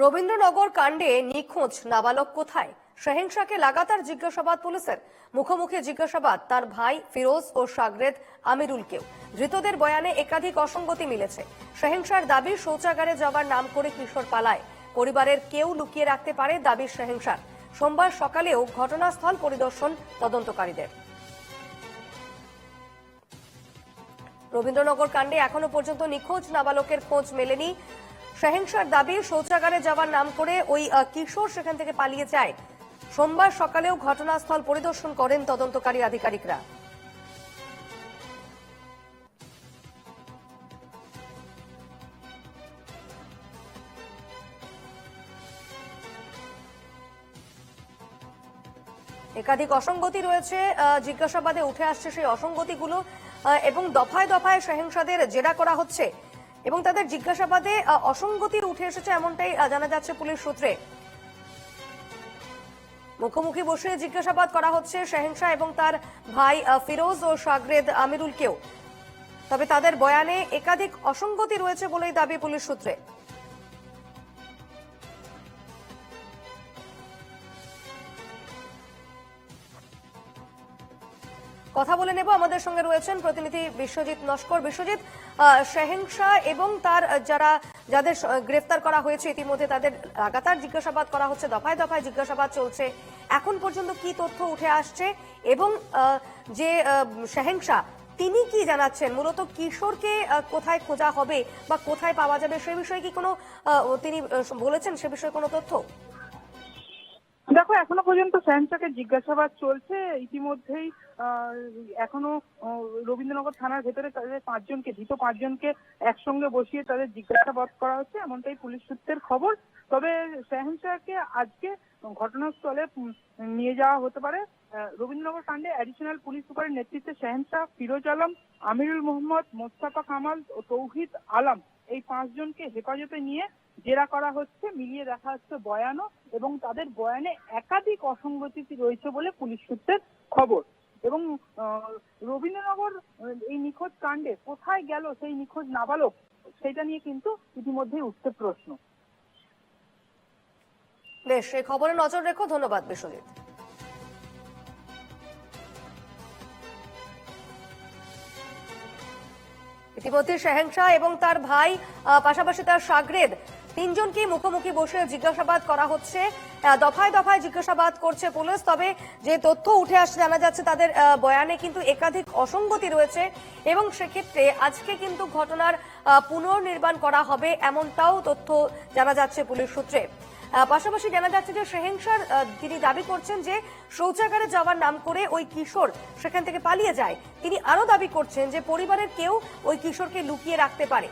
রবীন্দ্রনগর কাণ্ডে নিখোঁজ নাবালক কোথায়? সহিংসাকে লাগাতার জিজ্ঞাসাবাদ পুলিশের। মুখোমুখি জিজ্ঞাসাবাদ তার ভাই ফিরোজ ও সাগরেদ আমিরুলকেও। ধৃতদের বয়ানে একাধিক অসঙ্গতি মিলেছে। সহিংসার দাবি শৌচাগারে যাওয়ার নাম করে কিশোর পালায়। পরিবারের কেউ লুকিয়ে রাখতে পারে দাবির সহিংসার। সোমবার সকালেও ঘটনাস্থল পরিদর্শন তদন্তকারীদের। রবীন্দ্রনগর কাণ্ডে এখনও পর্যন্ত নিখোঁজ নাবালকের খোঁজ মেলেনি সহিংসার দাবি শৌচাগারে যাওয়ার নাম করে ওই কিশোর সেখান থেকে পালিয়ে যায়। সোমবার সকালেও ঘটনাস্থল পরিদর্শন করেন তদন্তকারী আধিকারিকরা। একাধিক অসঙ্গতি রয়েছে জিজ্ঞাসাবাদে উঠে আসছে সেই অসঙ্গতিগুলো এবং দফায় দফায় সহিংসাদের জেরা করা হচ্ছে। এবং তাদের জিজ্ঞাসাবাদে অসঙ্গতি উঠে এসেছে এমনটাই জানা যাচ্ছে পুলিশ সূত্রে। মুখোমুখি বসে জিজ্ঞাসাবাদ করা হচ্ছে শাহেনশাহ এবং তার ভাই ফিরোজ ও সাগরেদ আমিরুলকেও। তবে তাদের বয়ানে একাধিক অসঙ্গতি রয়েছে বলেই দাবি পুলিশ সূত্রে। কথা বলে নেব। আমাদের সঙ্গে রয়েছেন প্রতিনিধি বিশ্বজিৎ নস্কর। বিশ্বজিৎ সহিংসা এবং তার যারা, যাদের গ্রেফতার করা হয়েছে ইতিমধ্যে তাদের লাগাতার জিজ্ঞাসাবাদ করা হচ্ছে, দফায় দফায় জিজ্ঞাসাবাদ চলছে। এখন পর্যন্ত কি তথ্য উঠে আসছে এবং যে সহিংসা, তিনি কি জানাচ্ছেন? মূলত কিশোরকে কোথায় খোঁজা হবে বা কোথায় পাওয়া যাবে সে বিষয়ে কি কোনো তিনি বলেছেন সে বিষয়ে কোনো তথ্য? এখনও পর্যন্ত স্যামসাকে জিজ্ঞাসাবাদ চলছে। ইতিমধ্যেই এখনও রবীন্দ্রনগর থানার ভেতরে তাদের পাঁচজনকে, ধৃত পাঁচজনকে একসঙ্গে বসিয়ে তাদের জিজ্ঞাসাবাদ করা হচ্ছে। এমনটাই পুলিশ সূত্রের খবর। তবে শাহেনশাহকে আজকে ঘটনাস্থলে নিয়ে যাওয়া হতে পারে। রবীন্দ্রনগর কাণ্ডে অ্যাডিশনাল পুলিশ সুপারের নেতৃত্বে শাহেনশাহ ফিরোজ আলম, আমিরুল মোহাম্মদ, মোস্তাফা কামাল ও তৌহিদ আলম এই পাঁচজনকে হেফাজতে নিয়ে জেরা করা হচ্ছে, মিলিয়ে দেখা হচ্ছে বয়ানও এবং তাদের বয়ানে একাধিক অসঙ্গতি রয়েছে বলে পুলিশ সূত্রের খবর। এবং রবীন্দ্রনগর এই নিখোঁজ কাণ্ডে কোথায় গেল সেই নিখোঁজ নাবালক, সেটা নিয়ে কিন্তু ইতিমধ্যেই উঠতে প্রশ্ন। বেশ, এই খবরে নজর রেখো, ধন্যবাদ বিশ্বজিৎ। ইতিমধ্যে শাহেংশা এবং তার ভাই পাশাপাশি তার সাগরেদ তিনজনকে মুখোমুখি বসে জিজ্ঞাসাবাদ করা হচ্ছে। দফায় দফায় জিজ্ঞাসাবাদ করছে পুলিশ, তবে যে তথ্য উঠে আসছে, জানা যাচ্ছে তাদের বয়ানে কিন্তু একাধিক অসঙ্গতি রয়েছে এবং সেক্ষেত্রে আজকে কিন্তু ঘটনার পুনর্নির্মাণ করা হবে এমনটাও তথ্য জানা যাচ্ছে পুলিশ সূত্রে। পাশাপাশি জানা যাচ্ছে যে সেহেংসার তিনি দাবি করছেন যে শৌচাগারে যাওয়ার নাম করে ওই কিশোর সেখান থেকে পালিয়ে যায়। তিনি আরও দাবি করছেন যে পরিবারের কেউ ওই কিশোরকে লুকিয়ে রাখতে পারে।